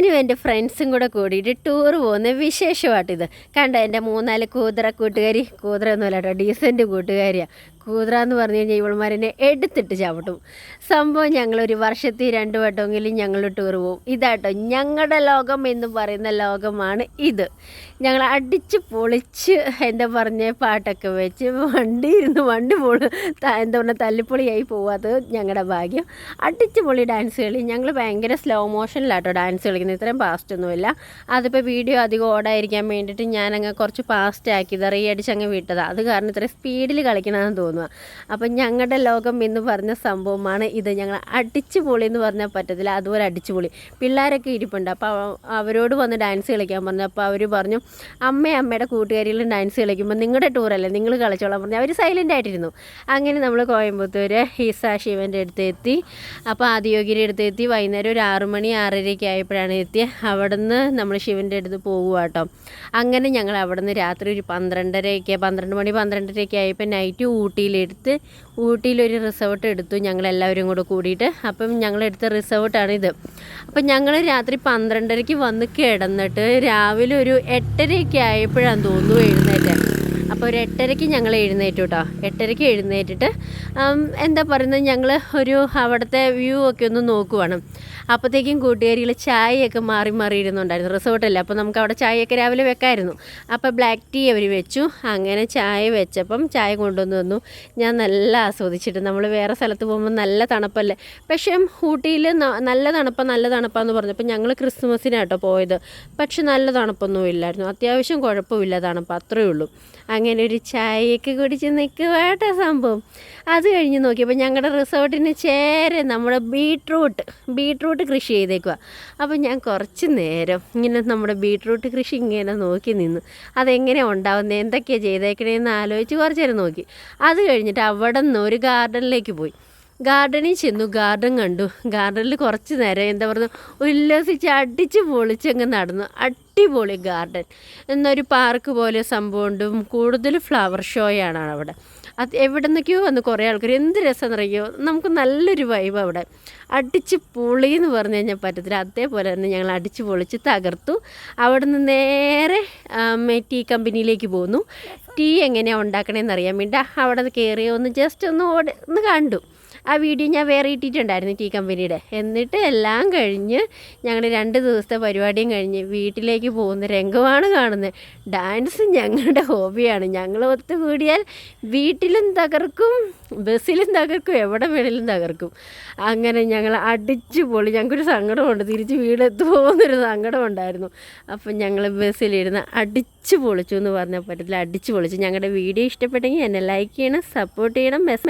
ഞാനും എന്റെ ഫ്രണ്ട്സും കൂടെ കൂടിയിട്ട് ടൂർ പോകുന്ന വിശേഷമായിട്ടിത്. കണ്ട എന്റെ മൂന്നാൽ കൂതറ കൂട്ടുകാരി കൂതറ ഒന്നുമല്ല കേട്ടോ ഡീസന്റ് കൂട്ടുകാരിയാണ് കൂതറ എന്ന് പറഞ്ഞു കഴിഞ്ഞാൽ ഇവൾമാരെന്നെ എടുത്തിട്ട് ചവിട്ടും. സംഭവം ഞങ്ങളൊരു വർഷത്തിൽ രണ്ട് വട്ടമെങ്കിലും ഞങ്ങൾ ടൂർ പോവും. ഇതാട്ടോ ഞങ്ങളുടെ ലോകം എന്ന് പറയുന്ന ലോകമാണ് ഇത്. ഞങ്ങൾ അടിച്ച് പൊളിച്ച് എന്താ പറഞ്ഞ പാട്ടൊക്കെ വെച്ച് വണ്ടി ഇരുന്ന് വണ്ടി പോൾ എന്താ പറയുക തല്ലിപ്പൊളിയായി പോവാത്തത് ഞങ്ങളുടെ ഭാഗ്യം. അടിച്ച് പൊളി ഡാൻസ് കളി. ഞങ്ങൾ ഭയങ്കര സ്ലോ മോഷനിലാട്ടോ ഡാൻസ് കളിക്കുന്നത്. ഇത്രയും ഫാസ്റ്റ് ഒന്നുമില്ല. അതിപ്പോൾ വീഡിയോ അധികം ഓടായിരിക്കാൻ വേണ്ടിയിട്ട് ഞാനങ്ങ് കുറച്ച് ഫാസ്റ്റ് ആക്കിയത് റീ അടിച്ച് അങ്ങ് വിട്ടതാണ് അത് കാരണം ഇത്രയും സ്പീഡിൽ കളിക്കണമെന്ന് തോന്നുക. അപ്പം ഞങ്ങളുടെ ലോകം എന്ന് പറഞ്ഞ സംഭവമാണ് ഇത്. ഞങ്ങൾ അടിച്ചുപൊളി എന്ന് പറഞ്ഞാൽ പറ്റത്തില്ല. അതുപോലെ അടിച്ചുപൊളി പിള്ളേരൊക്കെ ഇരിപ്പുണ്ട്. അപ്പോൾ അവരോട് വന്ന് ഡാൻസ് കളിക്കാൻ പറഞ്ഞു. അപ്പോൾ അവർ പറഞ്ഞു അമ്മ അമ്മയുടെ കൂട്ടുകാരികളും ഡാൻസ് കളിക്കുമ്പോൾ നിങ്ങളുടെ ടൂറല്ലേ നിങ്ങൾ കളിച്ചോളാൻ പറഞ്ഞു. അവർ സൈലന്റ് ആയിട്ടിരുന്നു. അങ്ങനെ നമ്മൾ കോയമ്പത്തൂർ ഈസ ശിവന്റെ അടുത്ത് എത്തി. അപ്പോൾ ആദിയോഗിയുടെ അടുത്ത് എത്തി. വൈകുന്നേരം ഒരു ആറു മണി ആറരയ്ക്ക് ആയപ്പോഴാണ് എത്തിയത് അവിടെ നിന്ന് നമ്മൾ ശിവന്റെ അടുത്ത് പോകുക കേട്ടോ അങ്ങനെ ഞങ്ങൾ അവിടെ നിന്ന് രാത്രി ഒരു പന്ത്രണ്ടരയ്ക്ക് പന്ത്രണ്ട് മണി പന്ത്രണ്ടരയ്ക്ക് ആയപ്പോൾ നൈറ്റ് ഊട്ടിയിലെടുത്ത് ഊട്ടിയിലൊരു റിസോർട്ട് എടുത്തു ഞങ്ങളെല്ലാവരും കൂടെ കൂടിയിട്ട്. അപ്പം ഞങ്ങളെടുത്ത റിസോർട്ടാണിത്. അപ്പം ഞങ്ങൾ രാത്രി പന്ത്രണ്ടരയ്ക്ക് വന്ന് കിടന്നിട്ട് രാവിലെ ഒരു എട്ടരയൊക്കെ ആയപ്പോഴാണ് തോന്നുന്നു എഴുന്നേറ്റ് അപ്പോൾ ഒരു എട്ടരയ്ക്ക് ഞങ്ങൾ എഴുന്നേറ്റു കേട്ടോ എട്ടരയ്ക്ക് എഴുന്നേറ്റിട്ട് എന്താ പറയുന്നത് ഞങ്ങൾ ഒരു അവിടുത്തെ വ്യൂ ഒക്കെ ഒന്ന് നോക്കുവാണ്. അപ്പോഴത്തേക്കും കൂട്ടുകാരികൾ ചായയൊക്കെ മാറി മാറി ഇരുന്നുണ്ടായിരുന്നു. റിസോർട്ടല്ലേ അപ്പോൾ നമുക്ക് അവിടെ ചായയൊക്കെ രാവിലെ വെക്കായിരുന്നു. അപ്പോൾ ബ്ലാക്ക് ടീ അവർ വെച്ചു. അങ്ങനെ ചായ വെച്ചപ്പം ചായ കൊണ്ടുവന്ന് വന്നു ഞാൻ നല്ല ആസ്വദിച്ചിട്ട് നമ്മൾ വേറെ സ്ഥലത്ത് പോകുമ്പോൾ നല്ല തണുപ്പല്ലേ? പക്ഷേ ഊട്ടിയിൽ നല്ല തണുപ്പ നല്ല തണുപ്പാന്ന് പറഞ്ഞപ്പോൾ ഞങ്ങൾ ക്രിസ്മസിനാട്ടോ പോയത്. പക്ഷെ നല്ല തണുപ്പൊന്നും ഇല്ലായിരുന്നു. അത്യാവശ്യം കുഴപ്പമില്ല തണുപ്പ് അത്രയേ ഉള്ളൂ. അങ്ങനെ ഒരു ചായയൊക്കെ കുടിച്ച് നിൽക്കുവാട്ടോ സംഭവം. അത് കഴിഞ്ഞ് നോക്കിയപ്പോൾ ഞങ്ങളുടെ റിസോർട്ടിന് ചേരെ നമ്മുടെ ബീട്രൂട്ട് ബീട്രൂട്ട് കൃഷി ചെയ്തേക്കുക അപ്പോൾ ഞാൻ കുറച്ച് നേരം ഇങ്ങനെ നമ്മുടെ ബീട്രൂട്ട് കൃഷി ഇങ്ങനെ നോക്കി നിന്നു. അതെങ്ങനെ ഉണ്ടാവുന്നത് എന്തൊക്കെയാണ് ചെയ്തേക്കണേന്ന് ആലോചിച്ച് കുറച്ച് നേരം നോക്കി. അത് കഴിഞ്ഞിട്ട് അവിടെ നിന്ന് ഒരു ഗാർഡനിലേക്ക് പോയി. ഗാർഡനിൽ ചെന്നു ഗാർഡൻ കണ്ടു. ഗാർഡനിൽ കുറച്ച് നേരം എന്താ പറയുക ഉല്ലസിച്ച് അടിച്ച് പൊളിച്ചങ്ങ് നടന്നു. അടിപൊളി ഗാർഡൻ. എന്നൊരു പാർക്ക് പോലെ സംഭവമുണ്ടും കൂടുതൽ ഫ്ലവർ ഷോയാണ് അവിടെ. അത് എവിടെ നിന്നൊക്കെയോ വന്ന് കുറേ ആൾക്കാർ എന്ത് രസം നിറയോ നമുക്ക് നല്ലൊരു വൈബ് അവിടെ. അടിച്ച് പൊളി എന്ന് പറഞ്ഞു കഴിഞ്ഞാൽ പറ്റത്തില്ല. അതേപോലെ തന്നെ ഞങ്ങൾ അടിച്ച് പൊളിച്ച് തകർത്തു. അവിടെ നിന്ന് നേരെ ടീ കമ്പനിയിലേക്ക് പോന്നു. ടീ എങ്ങനെയാണ് ഉണ്ടാക്കണേന്ന് അറിയാൻ വേണ്ടി. അവിടെ കയറി ഒന്ന് ജസ്റ്റ് ഒന്ന് ഓടി ഒന്ന് കണ്ടു. ആ വീഡിയോ ഞാൻ വേറെ ഇട്ടിട്ടുണ്ടായിരുന്നു ടീ കമ്പനിയുടെ. എന്നിട്ട് എല്ലാം കഴിഞ്ഞ് ഞങ്ങൾ രണ്ട് ദിവസത്തെ പരിപാടിയും കഴിഞ്ഞ് വീട്ടിലേക്ക് പോകുന്ന രംഗമാണ് കാണുന്നത്. ഡാൻസ് ഞങ്ങളുടെ ഹോബിയാണ്. ഞങ്ങൾ ഒത്തുകൂടിയാൽ വീട്ടിലും തകർക്കും ബസ്സിലും തകർക്കും എവിടെ വേണേലും തകർക്കും. അങ്ങനെ ഞങ്ങൾ അടിച്ചു പൊളി. ഞങ്ങൾക്കൊരു സങ്കടമുണ്ട്. തിരിച്ച് വീടെത്തുപോകുന്നൊരു സങ്കടം ഉണ്ടായിരുന്നു അപ്പം ഞങ്ങൾ ബസ്സിലിരുന്ന് അടിച്ചു പൊളിച്ചു എന്ന് പറഞ്ഞാൽ പറ്റത്തില്ല. അടിച്ചു പൊളിച്ചു. ഞങ്ങളുടെ വീഡിയോ ഇഷ്ടപ്പെട്ടെങ്കിൽ എന്നെ ലൈക്ക് ചെയ്യണം സപ്പോർട്ട് ചെയ്യണം. മെസ്സേജ്